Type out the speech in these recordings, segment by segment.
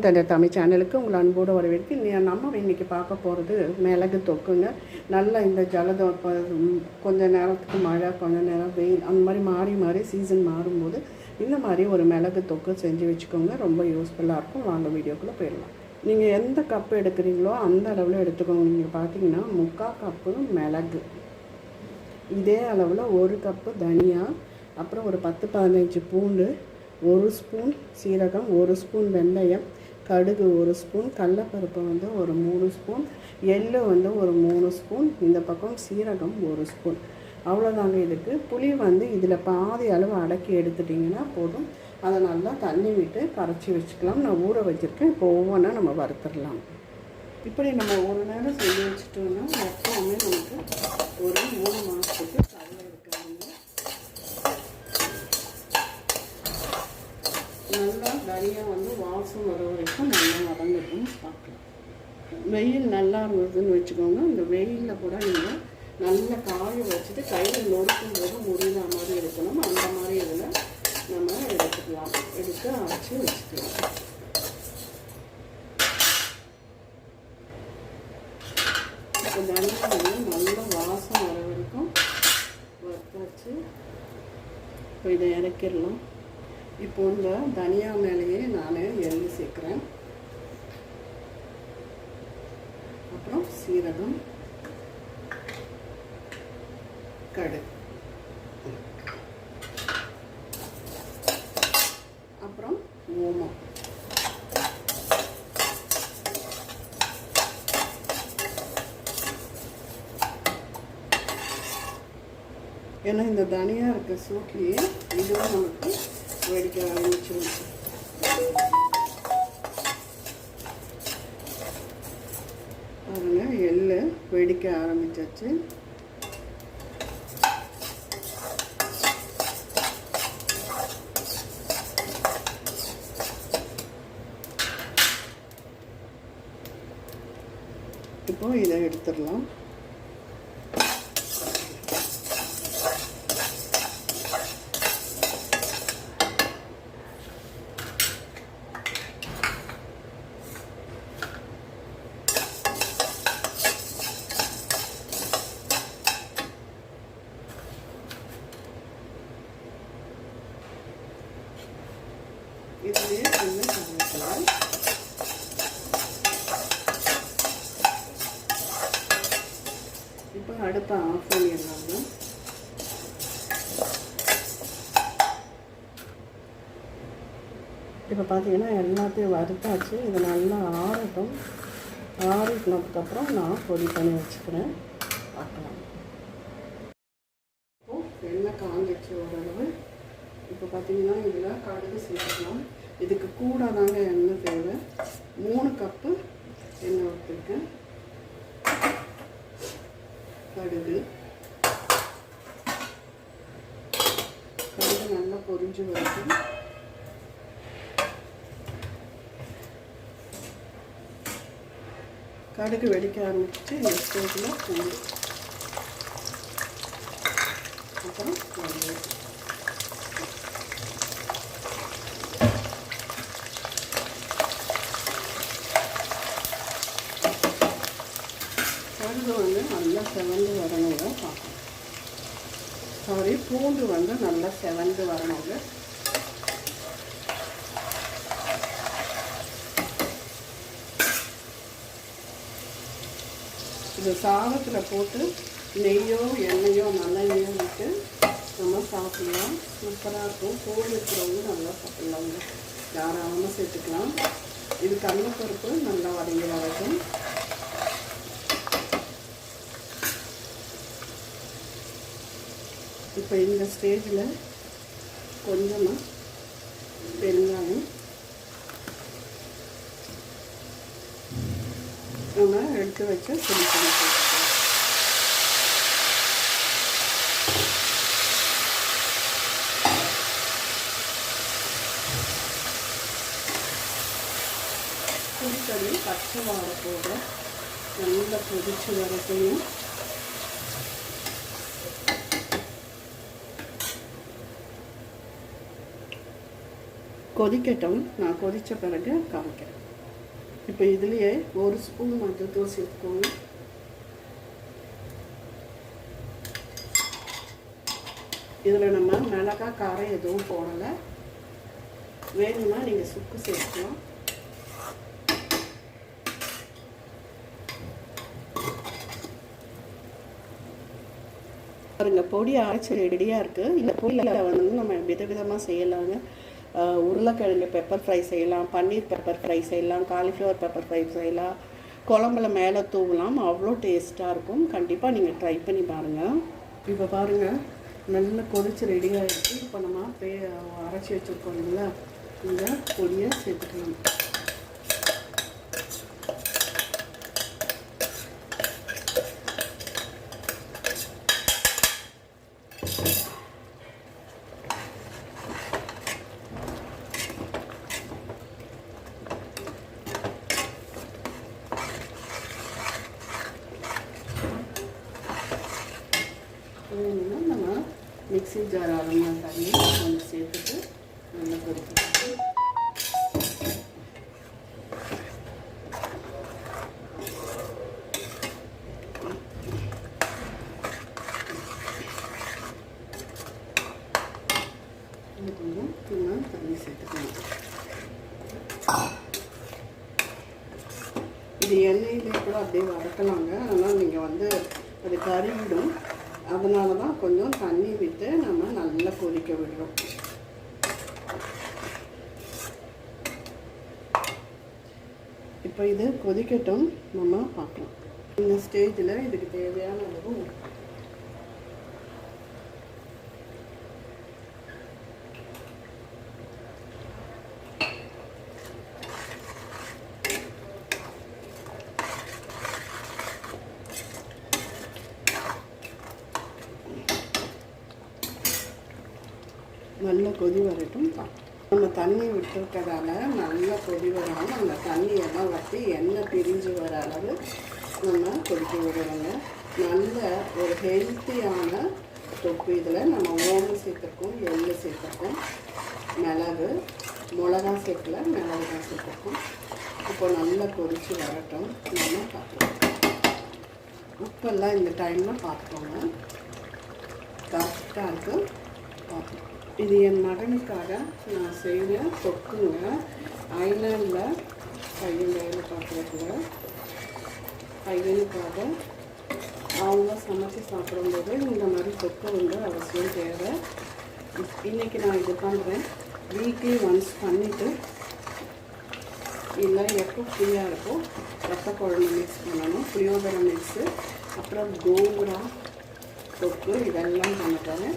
அவன் தந்தை தமிழ் சேனலுக்கு உங்களை அன்போடு வரவேற்கு நீ நம்ம இன்றைக்கி பார்க்க போகிறது மிளகு தொக்குங்க. நல்லா இந்த ஜலதம் இப்போ நேரத்துக்கு மழை கொஞ்சம் நேரம் வெயில் அந்த மாதிரி மாறி மாறி சீசன் மாறும்போது இந்த மாதிரி ஒரு மிளகு தொக்கு செஞ்சு வச்சுக்கோங்க. ரொம்ப யூஸ்ஃபுல்லாக இருக்கும். வாங்க வீடியோக்குள்ளே போயிடலாம். நீங்கள் எந்த கப்பு எடுக்கிறீங்களோ அந்த அளவில் எடுத்துக்கோங்க. நீங்கள் பார்த்தீங்கன்னா முக்கால் கப்பு மிளகு. இதே அளவில் ஒரு கப்பு தனியா அப்புறம் ஒரு பத்து பதினஞ்சு பூண்டு ஒரு ஸ்பூன் சீரகம் ஒரு ஸ்பூன் வெந்தயம் கடுகு ஒரு ஸ்பூன் கடலப்பருப்பு வந்து ஒரு மூணு ஸ்பூன் எள்ளு வந்து ஒரு மூணு ஸ்பூன் இந்த பக்கம் சீரகம் ஒரு ஸ்பூன். அவ்வளோதாங்க இதுக்கு. புளி வந்து இதில் பாதி அளவு அடக்கி எடுத்துட்டிங்கன்னா போதும். அதை நல்லா தண்ணி விட்டு கரைச்சி வச்சுக்கலாம். நான் ஊற வச்சுருக்கேன். இப்போ ஒவ்வொன்றா நம்ம வறுத்துடலாம். இப்படி நம்ம ஒரு நேரம் செஞ்சு வச்சுட்டோம்னா எப்பவுமே நமக்கு ஒரு மூணு மாதத்துக்கு நல்லா தனியாக வந்து வாசம் வர வரைக்கும் நல்லா வதங்கட்டும் பார்க்கலாம். வெயில் நல்லா இருந்ததுன்னு வச்சுக்கோங்க. இந்த வெயிலில் கூட நீங்கள் நல்லா காய வச்சுட்டு கையில் நொறுக்கும் போது முடியல மாதிரி இருக்கணும். அந்த மாதிரி இதில் நம்ம எடுத்துக்கலாம். எடுத்து அரைச்சி வச்சுக்கலாம். இப்போ தனியாக வந்து நல்ல வாசம் வர வரைக்கும் வறுத்தாச்சு. இப்போ இதை இறக்கிடலாம். இப்போ இந்த தனியா மேலேயே நான் எள்ளு சேர்க்குறேன். அப்புறம் சீரகம் கடு. அப்புறம் ஓமம். ஏன்னா இந்த தனியா இருக்க சூட்லேயே இதுவும் நமக்கு வெடிக்க ஆரம்பிச்சிடும் பாருங்க எள்ளு வெடிக்க ஆரம்பிச்சாச்சு. இப்போ இதை எடுத்துடலாம். இதுலேயே கொஞ்சம் கருவேப்பிலை இப்போ அடுப்பை ஆஃப் பண்ணிடலாங்க. இப்போ பார்த்தீங்கன்னா எல்லாத்தையும் வறுத்தாச்சு. இது நல்லா ஆறட்டும். ஆறினதுக்கப்புறம் நான் பொடி பண்ணி வச்சுக்கிறேன். பார்க்கலாம். இப்போ எண்ணெய் காஞ்சிச்சு ஓரளவு. இப்போ பார்த்தீங்கன்னா இதில் கடுகு சேர்த்துக்கலாம். இதுக்கு கூட தாங்க எண்ணெய் தேவை. மூணு கப்பு எண்ணெய் ஊற்றிருக்கேன். கடுகு. கடுகு நல்லா பொரிஞ்சு வரைக்கும் கடுகு வெடிக்க ஆரம்பிச்சு இந்த ஸ்டேஜில் பூண்டு அப்புறம் வெங்காயம் கடுகு வந்து நல்லா செவந்து வரணுங்க பார்க்கணும் சாரி பூண்டு வந்து நல்லா செவந்து வரணுங்க இது சாதத்தில் போட்டு நெய்யோ எண்ணெயோ நல்லெண்ணெயோ விட்டு நம்ம சாப்பிடலாம். சூப்பராக இருக்கும். கோழி இருக்கிறவங்க நல்லா சாப்பிட்லாங்க தாராளமாக சேர்த்துக்கலாம். இது கடலைப்பருப்பு நல்லா வதங்கி வரட்டும். இப்போ இந்த ஸ்டேஜில் கொஞ்சமாக பெருங்காயம். நம்ம எடுத்து வச்ச புளி தண்ணி போட்டுக்கலாம் பச்சை வாழை போட நல்லா கொதிச்சு வரட்டையும் கொதிக்கட்டும். நான் கொதித்த பிறகு காமிக்கிறேன். இப்போ இதுலேயே ஒரு ஸ்பூன் மஞ்சள் தூள் சேர்த்துக்கோங்க இதில் நம்ம மிளகாய் காரம் எதுவும் போடலை. வேணும்னா நீங்கள் சுக்கு சேர்க்கலாம். பாருங்க பொடி அரைச்சி ரெடியாக இருக்குது இந்த பொடியில் வந்து நம்ம விதவிதமாக செய்யலாங்க. உருளைக்கிழங்கு பெப்பர் ஃப்ரை செய்யலாம் பன்னீர் பெப்பர் ஃப்ரை செய்யலாம் காலிஃப்ளவர் பெப்பர் ஃப்ரை செய்யலாம். குழம்புல மேலே தூவலாம் அவ்வளோ டேஸ்ட்டாக இருக்கும். கண்டிப்பாக நீங்கள் ட்ரை பண்ணி பாருங்கள் இப்போ பாருங்கள் நல்லா கொதிச்சு ரெடி ஆகிடுச்சு இப்போ நம்ம பே அரைச்சி வச்சுருக்கோம் இல்லைங்களா? இந்த பொடியை சேர்த்துக்கலாம் வேணும்னா நம்ம மிக்ஸி ஜார் அளந்த தண்ணி கொஞ்சம் சேர்த்துட்டு நல்லா கொதிக்கிட்டு கொஞ்சம் தண்ணி சேர்த்துக்கணும் இது எண்ணெயிலே கூட அப்படியே வதக்கலாங்க ஆனால் நீங்கள் வந்து அது கறிவிடும் அதனால தான் கொஞ்சம் தண்ணி விட்டு நம்ம நல்லா கொதிக்க விடுறோம். இப்போ இது கொதிக்கட்டும் நம்ம பார்க்கலாம். இந்த ஸ்டேஜில் இதுக்கு தேவையான அளவு நல்லா கொதி வரட்டும். பார்ப்போம். நம்ம தண்ணி விட்டுருக்கதால நல்லா கொதி வராமல் அந்த தண்ணியெல்லாம் வற்றி எண்ணெய் பிரிஞ்சு வர அளவு நம்ம கொதிக்க விடுறோங்க. நல்ல ஒரு ஹெல்த்தியான தொப்பு இதில் நம்ம ஓமம் சேர்த்துருக்கோம் எள்ளு சேர்த்துருக்கோம் மிளகு மிளகா சேர்க்கல மிளகு தான் சேர்த்துருக்கோம். இப்போ நல்லா கொதித்து வரட்டும். நம்ம பார்த்துக்கோம் உப்பெல்லாம் இந்த டைமில் பார்த்துக்கோங்க. கரெக்டாக இருக்குது பார்த்துக்கோங்க. இது என் மகனுக்காக நான் செய்த தொக்குங்க. ஐலாண்டில் பையன் வேலை பார்க்குறதுல பையனுக்காக அவங்க சமைச்சு சாப்பிடும்போது இந்த மாதிரி தொக்கு வந்து அவசியம் தேவை. இன்றைக்கி நான் இது பண்ணுறேன் வீக்லி ஒன்ஸ் பண்ணிவிட்டு இல்லை எப்போ ஃப்ரீயாக இருக்கோ ரத்த குழம்பு மிக்ஸ் பண்ணணும். புளியோதரை மிக்ஸு அப்புறம் கோங்குரா தொக்கு இதெல்லாம் பண்ணிட்டாங்க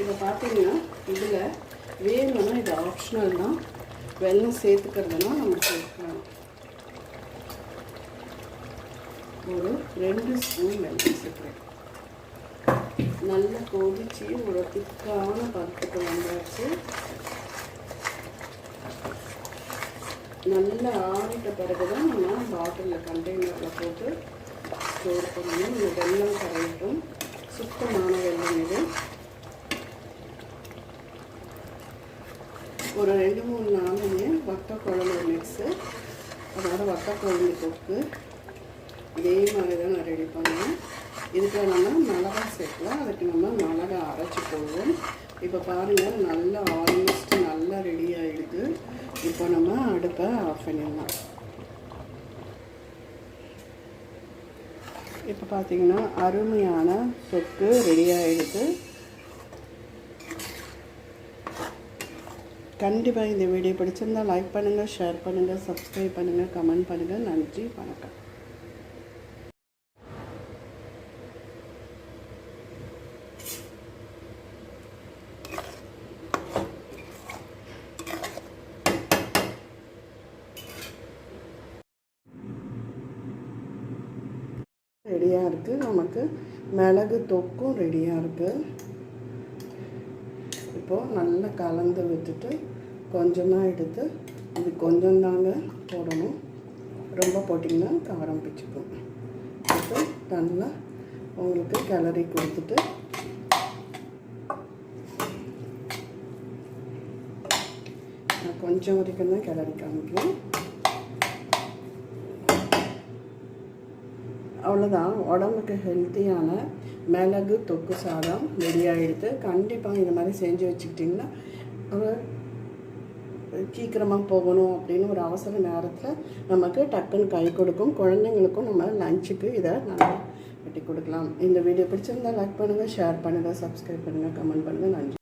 இதை பார்த்தீங்கன்னா இதில் வேணும்னா இது ஆப்ஷனல் தான் வெள்ளம் சேர்த்துக்கிறதுனா நம்ம சேர்க்கலாம். ஒரு ரெண்டு ஸ்பூன் வெள்ளம் சேர்க்குறேன். நல்லா கொதிச்சு ஒரு திக்கான பருப்புக்கு வந்தாச்சு. நல்லா ஆறிட்ட பிறகு தான் நம்ம பாட்டிலில் கண்டெய்னரில் போட்டு ஸ்டோர் பண்ணணும். இந்த வெள்ளம் கரையட்டும். சுத்தமான வெள்ளம் இது. ஒரு ரெண்டு மூணு நாளுமே வத்த குழம்பு மிக்ஸு அதோட வத்த குழம்பு தொக்கு. இதே மாதிரி தான் நான் ரெடி பண்ணுவேன். இதுக்கு நம்ம மிளகா சேர்க்கலாம். அதுக்கு நம்ம மிளகா அரைச்சி போடுவோம். இப்போ பாருங்கள் நல்லா ஆல்மோஸ்ட் நல்லா ரெடி ஆகிடுது இப்போ நம்ம அடுப்பை ஆஃப் பண்ணிடலாம். இப்போ பார்த்தீங்கன்னா அருமையான தொக்கு ரெடி ஆகிடுது கண்டிப்பாக இந்த வீடியோ பிடிச்சிருந்தால் லைக் பண்ணுங்கள் ஷேர் பண்ணுங்கள் சப்ஸ்கிரைப் பண்ணுங்கள் கமெண்ட் பண்ணுங்கள் நன்றி வணக்கம். ரெடியாக இருக்குது நமக்கு மிளகு தொக்கும் ரெடியாக இருக்குது இப்போது நல்லா கலந்து விட்டுட்டு கொஞ்சமாக எடுத்து இது கொஞ்சம் தாங்க போடணும். ரொம்ப போட்டிங்கன்னா காரம் பிச்சுக்கும் இப்போ நல்லா உங்களுக்கு கிளறி கொடுத்துட்டு நான் கொஞ்சம் வரைக்கும் தான் கிளறி காமிக்கிறேன். அவ்வளோதான் உடம்புக்கு ஹெல்த்தியான மிளகு தொக்கு சாதம் ரெடி ஆகிடுது கண்டிப்பாக இந்த மாதிரி செஞ்சு வச்சுக்கிட்டிங்கன்னா ஒரு சீக்கிரமாக போகணும் அப்படின்னு ஒரு அவசர நேரத்தில் நமக்கு டக்குன்னு கை கொடுக்கும். குழந்தைங்களுக்கும் நம்ம லஞ்சுக்கு இதை நல்லா வெட்டி கொடுக்கலாம். இந்த வீடியோ பிடிச்சிருந்தா லைக் பண்ணுங்கள் ஷேர் பண்ணுங்கள் சப்ஸ்கிரைப் பண்ணுங்கள் கமெண்ட் பண்ணுங்கள் நன்றி.